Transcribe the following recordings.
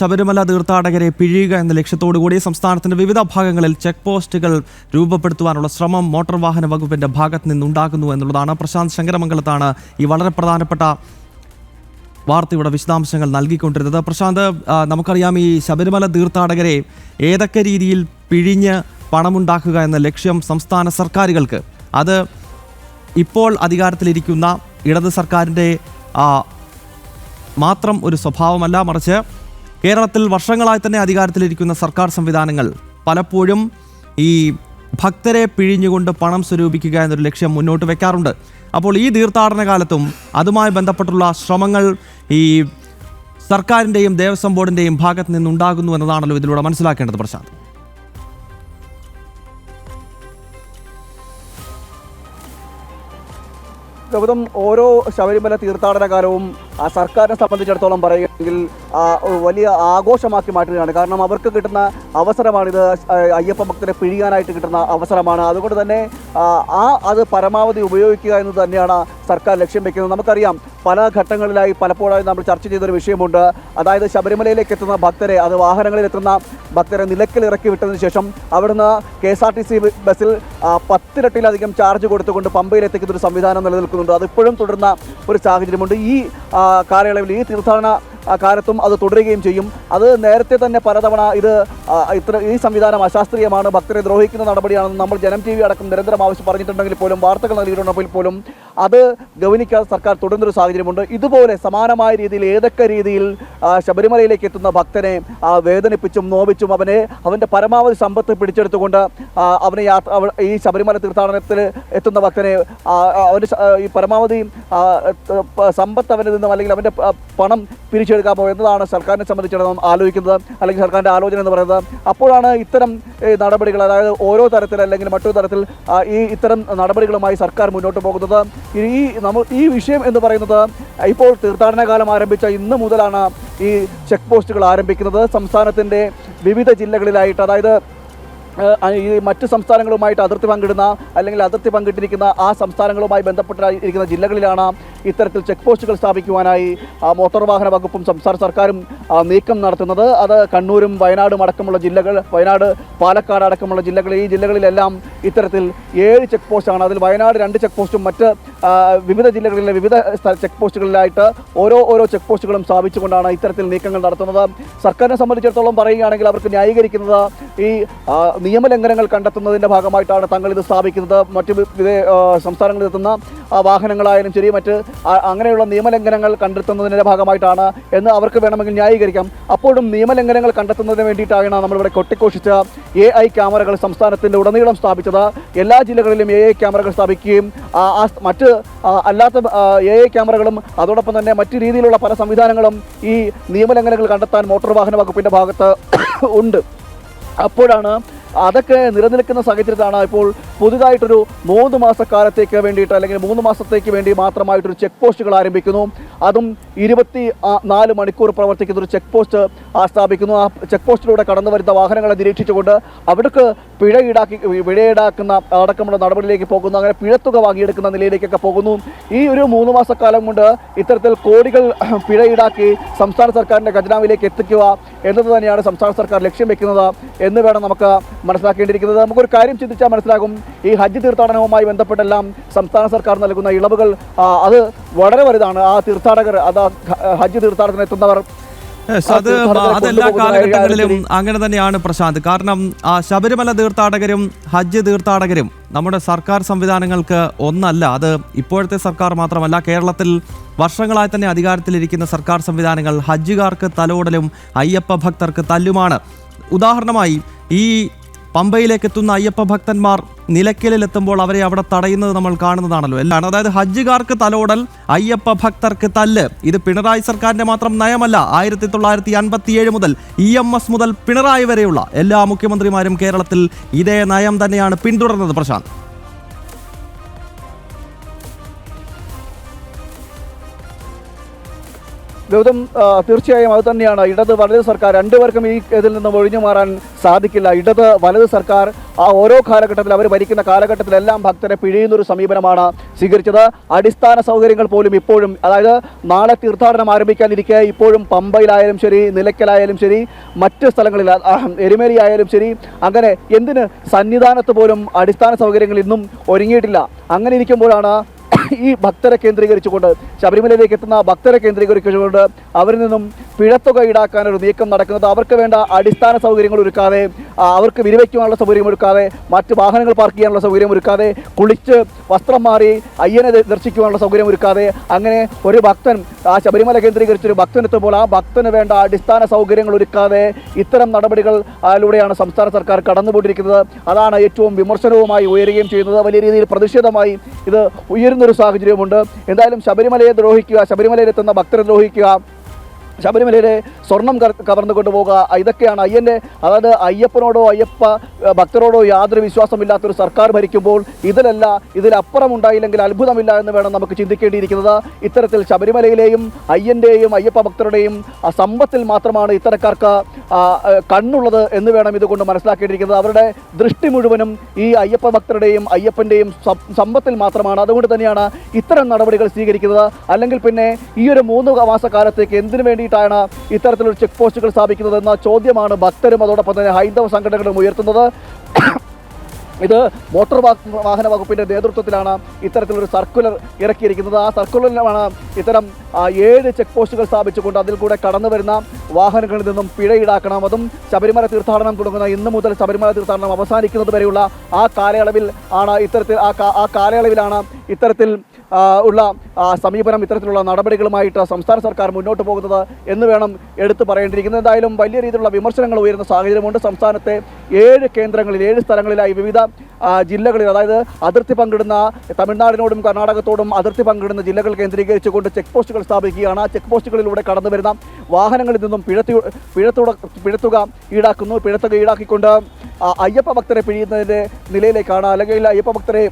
ശബരിമല തീർത്ഥാടകരെ പിഴിയുക എന്ന ലക്ഷ്യത്തോടുകൂടി സംസ്ഥാനത്തിന്റെ വിവിധ ഭാഗങ്ങളിൽ ചെക്ക് പോസ്റ്റുകൾ രൂപപ്പെടുത്തുവാനുള്ള ശ്രമം മോട്ടോർ വാഹന വകുപ്പിന്റെ ഭാഗത്ത് നിന്നുണ്ടാകുന്നു എന്നുള്ളതാണ്. പ്രശാന്ത് ശങ്കരമംഗലത്താണ് ഈ വളരെ പ്രധാനപ്പെട്ട വാർത്തയുടെ വിശദാംശങ്ങൾ നൽകിക്കൊണ്ടിരുന്നത്. പ്രശാന്ത് നമുക്കറിയാം ഈ ശബരിമല തീർത്ഥാടകരെ ഏതൊക്കെ രീതിയിൽ പിഴിഞ്ഞ് പണമുണ്ടാക്കുക എന്ന ലക്ഷ്യം സംസ്ഥാന സർക്കാരുകൾക്ക്? അത് ഇപ്പോൾ അധികാരത്തിലിരിക്കുന്ന ഇടത് സർക്കാരിന്റെ മാത്രം ഒരു സ്വഭാവമല്ല മറിച്ച് കേരളത്തിൽ വർഷങ്ങളായി തന്നെ അധികാരത്തിലിരിക്കുന്ന സർക്കാർ സംവിധാനങ്ങൾ പലപ്പോഴും ഈ ഭക്തരെ പിഴിഞ്ഞുകൊണ്ട് പണം സ്വരൂപിക്കുക എന്നൊരു ലക്ഷ്യം മുന്നോട്ട് വെക്കാറുണ്ട്. അപ്പോൾ ഈ തീർത്ഥാടന കാലത്തും അതുമായി ബന്ധപ്പെട്ടുള്ള ശ്രമങ്ങൾ ഈ സർക്കാരിന്റെയും ദേവസ്വം ബോർഡിന്റെയും ഭാഗത്ത് നിന്നുണ്ടാകുന്നു എന്നതാണല്ലോ ഇതിലൂടെ മനസ്സിലാക്കേണ്ടത് പ്രശാന്ത്. ഗൗതം ഓരോ ശബരിമല തീർത്ഥാടന കാലവും ആ സർക്കാരിനെ സംബന്ധിച്ചിടത്തോളം പറയുകയാണെങ്കിൽ ഒരു വലിയ ആഘോഷമാക്കി മാറ്റുകയാണ് കാരണം അവർക്ക് കിട്ടുന്ന അവസരമാണിത്. അയ്യപ്പ ഭക്തരെ പിഴിയാനായിട്ട് കിട്ടുന്ന അവസരമാണ്. അതുകൊണ്ട് തന്നെ ആ, അത് പരമാവധി ഉപയോഗിക്കുക എന്ന് തന്നെയാണ് സർക്കാർ ലക്ഷ്യം വെക്കുന്നത്. നമുക്കറിയാം പല ഘട്ടങ്ങളിലായി പലപ്പോഴായി നമ്മൾ ചർച്ച ചെയ്തൊരു വിഷയമുണ്ട്. അതായത് ശബരിമലയിലേക്ക് എത്തുന്ന ഭക്തരെ അത് വാഹനങ്ങളിൽ എത്തുന്ന ഭക്തരെ നിലക്കിൽ ഇറക്കി വിട്ടതിന് ശേഷം അവിടുന്ന് K S R T C ബസ്സിൽ പത്തിരട്ടിയിലധികം ചാർജ് കൊടുത്തുകൊണ്ട് പമ്പയിൽ എത്തിക്കുന്ന ഒരു സംവിധാനം നിലനിൽക്കുന്നുണ്ട്. അതിപ്പോഴും തുടരുന്ന ഒരു സാഹചര്യമുണ്ട്. ഈ കാലയളവിൽ ഈ തീർത്ഥാടന കാലത്തും അത് തുടരുകയും ചെയ്യും. അത് നേരത്തെ തന്നെ പലതവണ ഇത് ഇത്ര ഈ സംവിധാനം അശാസ്ത്രീയമാണ് ഭക്തരെ ദ്രോഹിക്കുന്ന നടപടിയാണെന്ന് നമ്മൾ ജനം ടി വി അടക്കം നിരന്തരം ആവശ്യം പറഞ്ഞിട്ടുണ്ടെങ്കിൽ പോലും വാർത്തകൾ നൽകിയിട്ടുണ്ടെങ്കിൽ പോലും അത് ഗവനിക്കാതെ സർക്കാർ തുടരുന്നൊരു സാഹചര്യമുണ്ട്. ഇതുപോലെ സമാനമായ രീതിയിൽ ഏതൊക്കെ രീതിയിൽ ശബരിമലയിലേക്ക് എത്തുന്ന ഭക്തനെ വേദനിപ്പിച്ചും നോവിച്ചും അവനെ അവന്റെ പരമാവധി സമ്പത്ത് പിടിച്ചെടുത്തുകൊണ്ട് അവനെ യാത്ര ഈ ശബരിമല തീർത്ഥാടനത്തിൽ എത്തുന്ന ഭക്തനെ ആ, ഈ പരമാവധി സമ്പത്ത് അവനിൽ നിന്നും അല്ലെങ്കിൽ അവന്റെ പണം പണം പിരിച്ചെടുക്കാമോ എന്നതാണ് സർക്കാരിനെ സംബന്ധിച്ചിടത്തോളം ആലോചിക്കുന്നത്? അല്ലെങ്കിൽ സർക്കാരിന്റെ ആലോചന എന്ന് പറയുന്നത്? അപ്പോഴാണ് ഇത്തരം നടപടികൾ അതായത് ഓരോ തരത്തിൽ അല്ലെങ്കിൽ മറ്റൊരു തരത്തിൽ ഈ ഇത്തരം നടപടികളുമായി സർക്കാർ മുന്നോട്ട് പോകുന്നത്? ഈ നമ്മൾ ഈ വിഷയം എന്ന് പറയുന്നത് ഇപ്പോൾ തീർത്ഥാടന കാലം ആരംഭിച്ച ഇന്ന് മുതലാണ് ഈ ചെക്ക് പോസ്റ്റുകൾ ആരംഭിക്കുന്നത്. സംസ്ഥാനത്തിന്റെ വിവിധ ജില്ലകളിലായിട്ട് അതായത് ഈ മറ്റ് സംസ്ഥാനങ്ങളുമായിട്ട് അതിർത്തി പങ്കിടുന്ന അല്ലെങ്കിൽ അതിർത്തി പങ്കിട്ടിരിക്കുന്ന ആ സംസ്ഥാനങ്ങളുമായി ബന്ധപ്പെട്ടിരിക്കുന്ന ജില്ലകളിലാണ് ഇത്തരത്തിൽ ചെക്ക് പോസ്റ്റുകൾ സ്ഥാപിക്കുവാനായി മോട്ടോർ വാഹന വകുപ്പും സംസ്ഥാന സർക്കാരും നീക്കം നടത്തുന്നത്. അത് കണ്ണൂരും വയനാടും അടക്കമുള്ള ജില്ലകൾ വയനാട് പാലക്കാട് അടക്കമുള്ള ജില്ലകൾ ഈ ജില്ലകളിലെല്ലാം ഇത്തരത്തിൽ ഏഴ് ചെക്ക് പോസ്റ്റാണ്. അതിൽ വയനാട് രണ്ട് ചെക്ക് പോസ്റ്റും മറ്റ് വിവിധ ജില്ലകളിലെ വിവിധ ചെക്ക് പോസ്റ്റുകളിലായിട്ട് ഓരോ ഓരോ ചെക്ക് പോസ്റ്റുകളും സ്ഥാപിച്ചുകൊണ്ടാണ് ഇത്തരത്തിൽ നീക്കങ്ങൾ നടത്തുന്നത്. സർക്കാരിനെ സംബന്ധിച്ചിടത്തോളം പറയുകയാണെങ്കിൽ അവർക്ക് ന്യായീകരിക്കുന്നത് ഈ നിയമലംഘനങ്ങൾ കണ്ടെത്തുന്നതിന്റെ ഭാഗമായിട്ടാണ് തങ്ങൾ ഇത് സ്ഥാപിക്കുന്നത്. മറ്റ് സംസ്ഥാനങ്ങളിൽ എത്തുന്ന വാഹനങ്ങളായാലും ശരി മറ്റ് അങ്ങനെയുള്ള നിയമലംഘനങ്ങൾ കണ്ടെത്തുന്നതിന്റെ ഭാഗമായിട്ടാണ് എന്ന് അവർക്ക് വേണമെങ്കിൽ ന്യായീകരിക്കാം. അപ്പോഴും നിയമലംഘനങ്ങൾ കണ്ടെത്തുന്നതിന് വേണ്ടിയിട്ടാണ് നമ്മളിവിടെ കൊട്ടിക്കോഷിച്ച എ ഐ ക്യാമറകൾ സംസ്ഥാനത്തിന്റെ ഉടനീളം സ്ഥാപിച്ചത്. എല്ലാ ജില്ലകളിലും എ ഐ ക്യാമറകൾ സ്ഥാപിക്കുകയും മറ്റ് അല്ലാത്ത എ ഐ ക്യാമറകളും അതോടൊപ്പം തന്നെ മറ്റ് രീതിയിലുള്ള പല സംവിധാനങ്ങളും ഈ നിയമലംഘനങ്ങൾ കണ്ടെത്താൻ മോട്ടോർ വാഹന വകുപ്പിന്റെ ഭാഗത്ത് ഉണ്ട്. അപ്പോഴാണ് അതൊക്കെ നിലനിൽക്കുന്ന സാഹചര്യത്തിലാണ് ഇപ്പോൾ പുതുതായിട്ടൊരു മൂന്ന് മാസക്കാലത്തേക്ക് വേണ്ടിയിട്ട് അല്ലെങ്കിൽ മൂന്ന് മാസത്തേക്ക് വേണ്ടി മാത്രമായിട്ടൊരു ചെക്ക് പോസ്റ്റുകൾ ആരംഭിക്കുന്നു. അതും ഇരുപത്തി നാല് മണിക്കൂർ പ്രവർത്തിക്കുന്ന ഒരു ചെക്ക് പോസ്റ്റ് സ്ഥാപിക്കുന്നു. ആ ചെക്ക് പോസ്റ്റിലൂടെ കടന്നു വരുന്ന വാഹനങ്ങളെ നിരീക്ഷിച്ചുകൊണ്ട് അവിടേക്ക് പിഴ ഈടാക്കി പിഴ ഈടാക്കുന്ന അടക്കമുള്ള നടപടിയിലേക്ക് പോകുന്നു. അങ്ങനെ പിഴത്തുക വാങ്ങിയെടുക്കുന്ന നിലയിലേക്കൊക്കെ പോകുന്നു. ഈ ഒരു മൂന്ന് മാസക്കാലം കൊണ്ട് ഇത്തരത്തിൽ കോടികൾ പിഴ ഈടാക്കി സംസ്ഥാന സർക്കാരിന്റെ ഖജനാവിലേക്ക് എത്തിക്കുക എന്നത് തന്നെയാണ് സംസ്ഥാന സർക്കാർ ലക്ഷ്യം വെക്കുന്നത് എന്ന് വേണം നമുക്ക് മനസ്സിലാക്കേണ്ടിയിരിക്കുന്നത്. നമുക്കൊരു കാര്യം ചിന്തിച്ചാൽ മനസ്സിലാകും. ഈ ഹജ്ജ് തീർത്ഥാടനവുമായി ബന്ധപ്പെട്ടെല്ലാം സംസ്ഥാന സർക്കാർ നൽകുന്ന ഇളവുകൾ അത് വളരെ വലുതാണ്. ആ തീർത്ഥാടകർ അത് ഹജ്ജ് തീർത്ഥാടനത്തിന് എത്തുന്നവർ അത് അതെല്ലാ കാലഘട്ടങ്ങളിലും അങ്ങനെ തന്നെയാണ് പ്രശാന്ത്. കാരണം ആ ശബരിമല തീർത്ഥാടകരും ഹജ്ജ് തീർത്ഥാടകരും നമ്മുടെ സർക്കാർ സംവിധാനങ്ങൾക്ക് ഒന്നല്ല. അത് ഇപ്പോഴത്തെ സർക്കാർ മാത്രമല്ല കേരളത്തിൽ വർഷങ്ങളായി തന്നെ അധികാരത്തിലിരിക്കുന്ന സർക്കാർ സംവിധാനങ്ങൾ ഹജ്ജുകാർക്ക് തലോടലും അയ്യപ്പ ഭക്തർക്ക് തല്ലുമാണ്. ഉദാഹരണമായി ഈ പമ്പയിലേക്ക് എത്തുന്ന അയ്യപ്പ ഭക്തന്മാർ നിലയ്ക്കലിലെത്തുമ്പോൾ അവരെ അവിടെ തടയുന്നത് നമ്മൾ കാണുന്നതാണല്ലോ. എല്ലാം അതായത് ഹജ്ജുകാർക്ക് തലോടൽ അയ്യപ്പ ഭക്തർക്ക് തല്ല്. ഇത് പിണറായി സർക്കാരിന്റെ മാത്രം നയമല്ല. ആയിരത്തി തൊള്ളായിരത്തി അൻപത്തി ഏഴ് മുതൽ ഇ എം എസ് മുതൽ പിണറായി വരെയുള്ള എല്ലാ മുഖ്യമന്ത്രിമാരും കേരളത്തിൽ ഇതേ നയം തന്നെയാണ് പിന്തുടർന്നത് പ്രശാന്ത്. ഗൗതം തീർച്ചയായും അത് തന്നെയാണ്. ഇടത് വലത് സർക്കാർ രണ്ടുപേർക്കും ഈ ഇതിൽ നിന്നും ഒഴിഞ്ഞു മാറാൻ സാധിക്കില്ല. ഇടത് വലത് സർക്കാർ ആ ഓരോ കാലഘട്ടത്തിൽ അവർ ഭരിക്കുന്ന കാലഘട്ടത്തിലെല്ലാം ഭക്തരെ പിഴിയുന്ന ഒരു സമീപനമാണ് സ്വീകരിച്ചത്. അടിസ്ഥാന സൗകര്യങ്ങൾ പോലും ഇപ്പോഴും അതായത് നാളെ തീർത്ഥാടനം ആരംഭിക്കാനിരിക്കെ ഇപ്പോഴും പമ്പയിലായാലും ശരി നിലയ്ക്കലായാലും ശരി മറ്റ് സ്ഥലങ്ങളിൽ എരുമേലി ആയാലും ശരി അങ്ങനെ എന്തിന് സന്നിധാനത്ത് പോലും അടിസ്ഥാന സൗകര്യങ്ങൾ ഇന്നും ഒരുങ്ങിയിട്ടില്ല. അങ്ങനെ ഇരിക്കുമ്പോഴാണ് ഈ ഭക്തരെ കേന്ദ്രീകരിച്ചുകൊണ്ട് ശബരിമലയിലേക്ക് എത്തുന്ന ഭക്തരെ കേന്ദ്രീകരിച്ചുകൊണ്ട് അവരിൽ നിന്നും പിഴത്തുക ഈടാക്കാൻ ഒരു നീക്കം നടക്കുന്നത് അവർക്ക് വേണ്ട അടിസ്ഥാന സൗകര്യങ്ങൾ ഒരുക്കാതെ അവർക്ക് വിരിവയ്ക്കുവാനുള്ള സൗകര്യം ഒരുക്കാതെ മറ്റ് വാഹനങ്ങൾ പാർക്ക് ചെയ്യാനുള്ള സൗകര്യം ഒരുക്കാതെ കുളിച്ച് വസ്ത്രം മാറി അയ്യനെ ദർശിക്കുവാനുള്ള സൗകര്യം ഒരുക്കാതെ അങ്ങനെ ഒരു ഭക്തൻ ആ ശബരിമല കേന്ദ്രീകരിച്ചൊരു ഭക്തൻ എത്തുമ്പോൾ ആ ഭക്തന് വേണ്ട അടിസ്ഥാന സൗകര്യങ്ങൾ ഒരുക്കാതെ ഇത്തരം നടപടികൾ ലൂടെയാണ് സംസ്ഥാന സർക്കാർ കടന്നുപോയിരിക്കുന്നത് അതാണ് ഏറ്റവും വിമർശനവുമായി ഉയരുകയും ചെയ്യുന്നത്. വലിയ രീതിയിൽ പ്രതിഷേധമായി ഇത് ഉയരുന്നൊരു സാഹചര്യമുണ്ട് എന്തായാലും ശബരിമലയെ ദ്രോഹിക്കുക ശബരിമലയിലെത്തുന്ന ഭക്തരെ ദ്രോഹിക്കുക ശബരിമലയിലെ സ്വർണം കവർന്നു കൊണ്ടുപോകുക ഇതൊക്കെയാണ് അയ്യന്റെ അതായത് അയ്യപ്പനോടോ അയ്യപ്പ ഭക്തരോടോ യാതൊരു വിശ്വാസമില്ലാത്തൊരു സർക്കാർ ഭരിക്കുമ്പോൾ ഇതിലല്ല ഇതിലപ്പുറം ഉണ്ടായില്ലെങ്കിൽ അത്ഭുതമില്ല എന്ന് വേണം നമുക്ക് ചിന്തിക്കേണ്ടിയിരിക്കുന്നത്. ഇത്തരത്തിൽ ശബരിമലയിലെയും അയ്യന്റെയും അയ്യപ്പ ഭക്തരുടെയും സമ്പത്തിൽ മാത്രമാണ് ഇത്തരക്കാർക്ക് കണ്ണുള്ളത് എന്ന് വേണം ഇതുകൊണ്ട് മനസ്സിലാക്കേണ്ടിയിരിക്കുന്നത്. അവരുടെ ദൃഷ്ടി മുഴുവനും ഈ അയ്യപ്പ ഭക്തരുടെയും അയ്യപ്പന്റെയും സമ്പത്തിൽ മാത്രമാണ്. അതുകൊണ്ട് തന്നെയാണ് ഇത്തരം നടപടികൾ സ്വീകരിക്കുന്നത്. അല്ലെങ്കിൽ പിന്നെ ഈ ഒരു മൂന്ന് മാസക്കാലത്തേക്ക് എന്തിനു വേണ്ടിയിട്ടാണ് ഇത്തരത്തിലൊരു ചെക്ക് പോസ്റ്റുകൾ സ്ഥാപിക്കുന്നതെന്ന ചോദ്യമാണ് ഭക്തരും അതോടൊപ്പം തന്നെ ഹൈന്ദവ സംഘടനകളും ഉയർത്തുന്നത്. ഇത് മോട്ടോർ വാഹന വകുപ്പിന്റെ നേതൃത്വത്തിലാണ് ഇത്തരത്തിലൊരു സർക്കുലർ ഇറക്കിയിരിക്കുന്നത്. ആ സർക്കുലറിലാണ് ഇത്തരം ഏഴ് ചെക്ക് പോസ്റ്റുകൾ സ്ഥാപിച്ചുകൊണ്ട് അതിൽ കൂടെ കടന്നു വരുന്ന വാഹനങ്ങളിൽ നിന്നും പിഴ ഈടാക്കണം. അതും ശബരിമല തീർത്ഥാടനം തുടങ്ങുന്ന ഇന്ന് മുതൽ ശബരിമല തീർത്ഥാടനം അവസാനിക്കുന്നത് വരെയുള്ള ആ കാലയളവിൽ ആണ് ഇത്തരത്തിൽ ആ കാലയളവിലാണ് ഇത്തരത്തിൽ ഉള്ള സമീപനം ഇത്തരത്തിലുള്ള നടപടികളുമായിട്ട് സംസ്ഥാന സർക്കാർ മുന്നോട്ട് പോകുന്നത് എന്ന് വേണം എടുത്തു പറയേണ്ടിയിരിക്കുന്നത്. എന്തായാലും വലിയ രീതിയിലുള്ള വിമർശനങ്ങൾ ഉയരുന്ന സാഹചര്യമുണ്ട്. സംസ്ഥാനത്തെ ഏഴ് കേന്ദ്രങ്ങളിൽ ഏഴ് സ്ഥലങ്ങളിലായി വിവിധ ജില്ലകളിൽ അതായത് അതിർത്തി പങ്കിടുന്ന തമിഴ്നാടിനോടും കർണാടകത്തോടും അതിർത്തി പങ്കിടുന്ന ജില്ലകൾ കേന്ദ്രീകരിച്ചുകൊണ്ട് ചെക്ക് പോസ്റ്റുകൾ സ്ഥാപിക്കുകയാണ്. ആ ചെക്ക് പോസ്റ്റുകളിലൂടെ കടന്നു വരുന്ന വാഹനങ്ങളിൽ നിന്നും പിഴത്തു പിഴത്തുക പിഴത്തുക ഈടാക്കുന്നു. പിഴത്തുക ഈടാക്കിക്കൊണ്ട് അയ്യപ്പ ഭക്തരെ പിഴിയുന്നതിന്റെ നിലയിലേക്കാണ്. അല്ലെങ്കിൽ അയ്യപ്പ ഭക്തരെ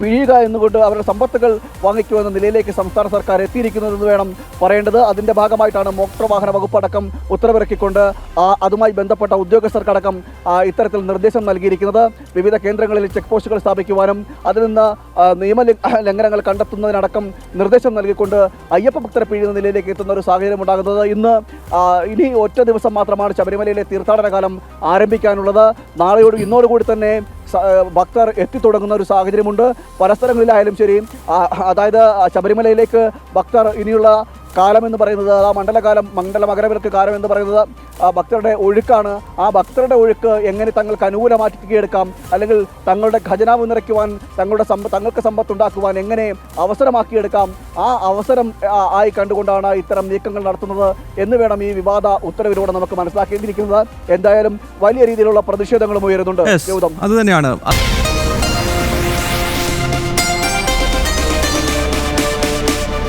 പിഴിയുക എന്നുകൊണ്ട് അവരുടെ സമ്പത്തുകൾ വാങ്ങിക്കുമെന്ന നിലയിലേക്ക് സംസ്ഥാന സർക്കാർ എത്തിയിരിക്കുന്നതെന്ന് വേണം പറയേണ്ടത്. അതിന്റെ ഭാഗമായിട്ടാണ് മോട്ടോർ വാഹന വകുപ്പ് അടക്കം ഉത്തരവിറക്കിക്കൊണ്ട് അതുമായി ബന്ധപ്പെട്ട ഉദ്യോഗസ്ഥർക്കടക്കം ഇത്തരത്തിൽ നിർദ്ദേശം നൽകിയിരിക്കുന്നത്. വിവിധ കേന്ദ്രങ്ങളിൽ ചെക്ക് പോസ്റ്റുകൾ സ്ഥാപിക്കുവാനും അതിൽ നിന്ന് നിയമ ലംഘനങ്ങൾ കണ്ടെത്തുന്നതിനടക്കം നിർദ്ദേശം നൽകിക്കൊണ്ട് അയ്യപ്പ ഭക്തരെ പിഴിയുന്ന നിലയിലേക്ക് എത്തുന്ന ഒരു സാഹചര്യം ഉണ്ടാകുന്നത്. ഇന്ന് ഇനി ഒറ്റ ദിവസം മാത്രമാണ് ശബരിമലയിലെ തീർത്ഥാടന കാലം ആരംഭിക്കാനുള്ളത്. നാളെയോടും ഇന്നോടുകൂടി തന്നെ ഭക്തർ എത്തിത്തുടങ്ങുന്ന ഒരു സാഹചര്യമുണ്ട്. പല സ്ഥലങ്ങളിലായാലും ശരി അതായത് ശബരിമലയിലേക്ക് ഭക്തർ ഇനിയുള്ള കാലം എന്ന് പറയുന്നത് ആ മണ്ഡലകാലം മണ്ഡല മകരവിലക്ക് കാലം എന്ന് പറയുന്നത് ആ ഭക്തരുടെ ഒഴുക്കാണ്. ആ ഭക്തരുടെ ഒഴുക്ക് എങ്ങനെ തങ്ങൾക്ക് അനുകൂലമാക്കിയെടുക്കാം അല്ലെങ്കിൽ തങ്ങളുടെ ഖജനാവ് നിറയ്ക്കുവാൻ തങ്ങളുടെ സമ്പ തങ്ങൾക്ക് സമ്പത്തുണ്ടാക്കുവാൻ എങ്ങനെ അവസരമാക്കിയെടുക്കാം ആ അവസരം ആയി കണ്ടുകൊണ്ടാണ് ഇത്തരം നീക്കങ്ങൾ നടത്തുന്നത് എന്ന് വേണം ഈ വിവാദ ഉത്തരവിലൂടെ നമുക്ക് മനസ്സിലാക്കേണ്ടിയിരിക്കുന്നത്. എന്തായാലും വലിയ രീതിയിലുള്ള പ്രതിഷേധങ്ങളും ഉയരുന്നുണ്ട്. അത് തന്നെയാണ്.